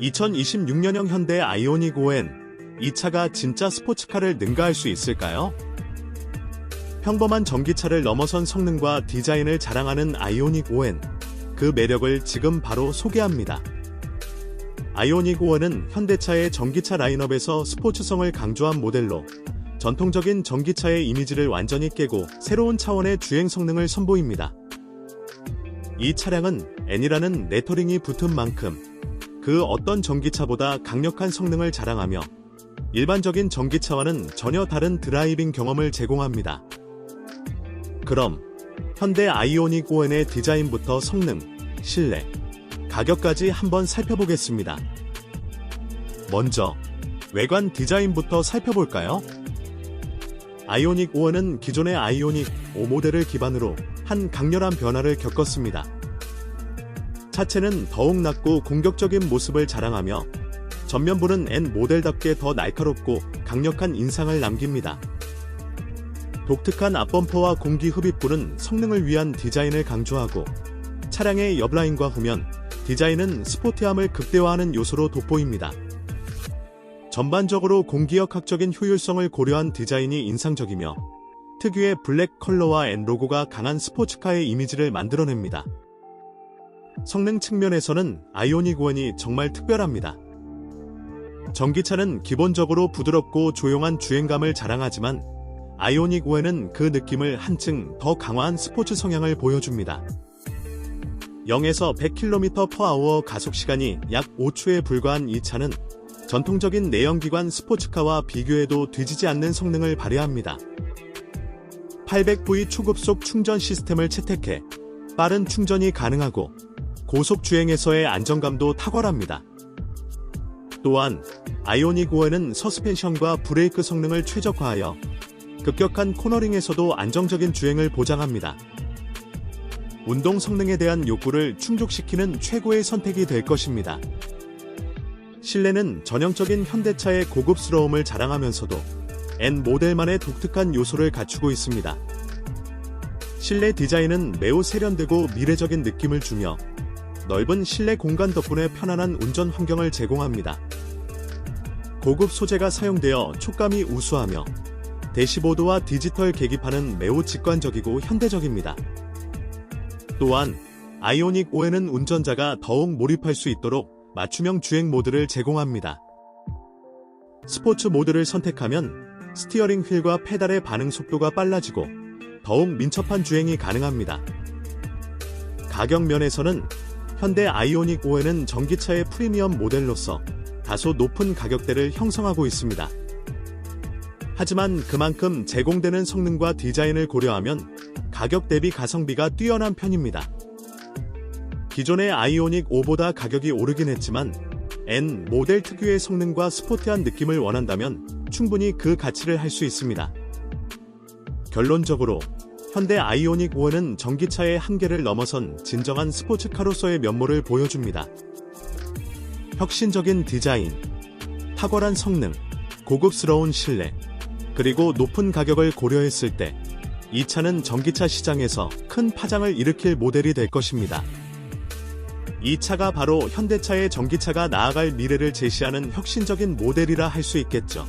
(2026년형) 현대 아이오닉 5N 이 차가 진짜 스포츠카를 능가할 수 있을까요? 평범한 전기차를 넘어선 성능과 디자인을 자랑하는 아이오닉 5N 그 매력을 지금 바로 소개합니다. 아이오닉 5N은 현대차의 전기차 라인업에서 스포츠성을 강조한 모델로 전통적인 전기차의 이미지를 완전히 깨고 새로운 차원의 주행 성능을 선보입니다. 이 차량은 N이라는 레터링이 붙은 만큼 그 어떤 전기차보다 강력한 성능을 자랑하며 일반적인 전기차와는 전혀 다른 드라이빙 경험을 제공합니다. 그럼 현대 아이오닉 5N의 디자인부터 성능, 실내, 가격까지 한번 살펴보겠습니다. 먼저 외관 디자인부터 살펴볼까요? 아이오닉 5는 기존의 아이오닉 5 모델을 기반으로 한 강렬한 변화를 겪었습니다. 차체는 더욱 낮고 공격적인 모습을 자랑하며 전면부는 N 모델답게 더 날카롭고 강력한 인상을 남깁니다. 독특한 앞범퍼와 공기 흡입구는 성능을 위한 디자인을 강조하고 차량의 옆라인과 후면, 디자인은 스포티함을 극대화하는 요소로 돋보입니다. 전반적으로 공기역학적인 효율성을 고려한 디자인이 인상적이며 특유의 블랙 컬러와 N 로고가 강한 스포츠카의 이미지를 만들어냅니다. 성능 측면에서는 아이오닉 1이 정말 특별합니다. 전기차는 기본적으로 부드럽고 조용한 주행감을 자랑하지만 아이오닉 5에는 그 느낌을 한층 더 강화한 스포츠 성향을 보여줍니다. 0에서 100km/h 가속 시간이 약 5초에 불과한 이 차는 전통적인 내연기관 스포츠카와 비교해도 뒤지지 않는 성능을 발휘합니다. 800V 초급속 충전 시스템을 채택해 빠른 충전이 가능하고 고속 주행에서의 안정감도 탁월합니다. 또한 아이오닉 5에는 서스펜션과 브레이크 성능을 최적화하여 급격한 코너링에서도 안정적인 주행을 보장합니다. 운동 성능에 대한 욕구를 충족시키는 최고의 선택이 될 것입니다. 실내는 전형적인 현대차의 고급스러움을 자랑하면서도 N 모델만의 독특한 요소를 갖추고 있습니다. 실내 디자인은 매우 세련되고 미래적인 느낌을 주며 넓은 실내 공간 덕분에 편안한 운전 환경을 제공합니다. 고급 소재가 사용되어 촉감이 우수하며 대시보드와 디지털 계기판은 매우 직관적이고 현대적입니다. 또한 아이오닉 5에는 운전자가 더욱 몰입할 수 있도록 맞춤형 주행 모드를 제공합니다. 스포츠 모드를 선택하면 스티어링 휠과 페달의 반응 속도가 빨라지고 더욱 민첩한 주행이 가능합니다. 가격 면에서는 현대 아이오닉 5에는 전기차의 프리미엄 모델로서 다소 높은 가격대를 형성하고 있습니다. 하지만 그만큼 제공되는 성능과 디자인을 고려하면 가격 대비 가성비가 뛰어난 편입니다. 기존의 아이오닉 5보다 가격이 오르긴 했지만 N 모델 특유의 성능과 스포티한 느낌을 원한다면 충분히 그 가치를 할 수 있습니다. 결론적으로 현대 아이오닉 5는 전기차의 한계를 넘어선 진정한 스포츠카로서의 면모를 보여줍니다. 혁신적인 디자인, 탁월한 성능, 고급스러운 실내, 그리고 높은 가격을 고려했을 때 이 차는 전기차 시장에서 큰 파장을 일으킬 모델이 될 것입니다. 이 차가 바로 현대차의 전기차가 나아갈 미래를 제시하는 혁신적인 모델이라 할 수 있겠죠.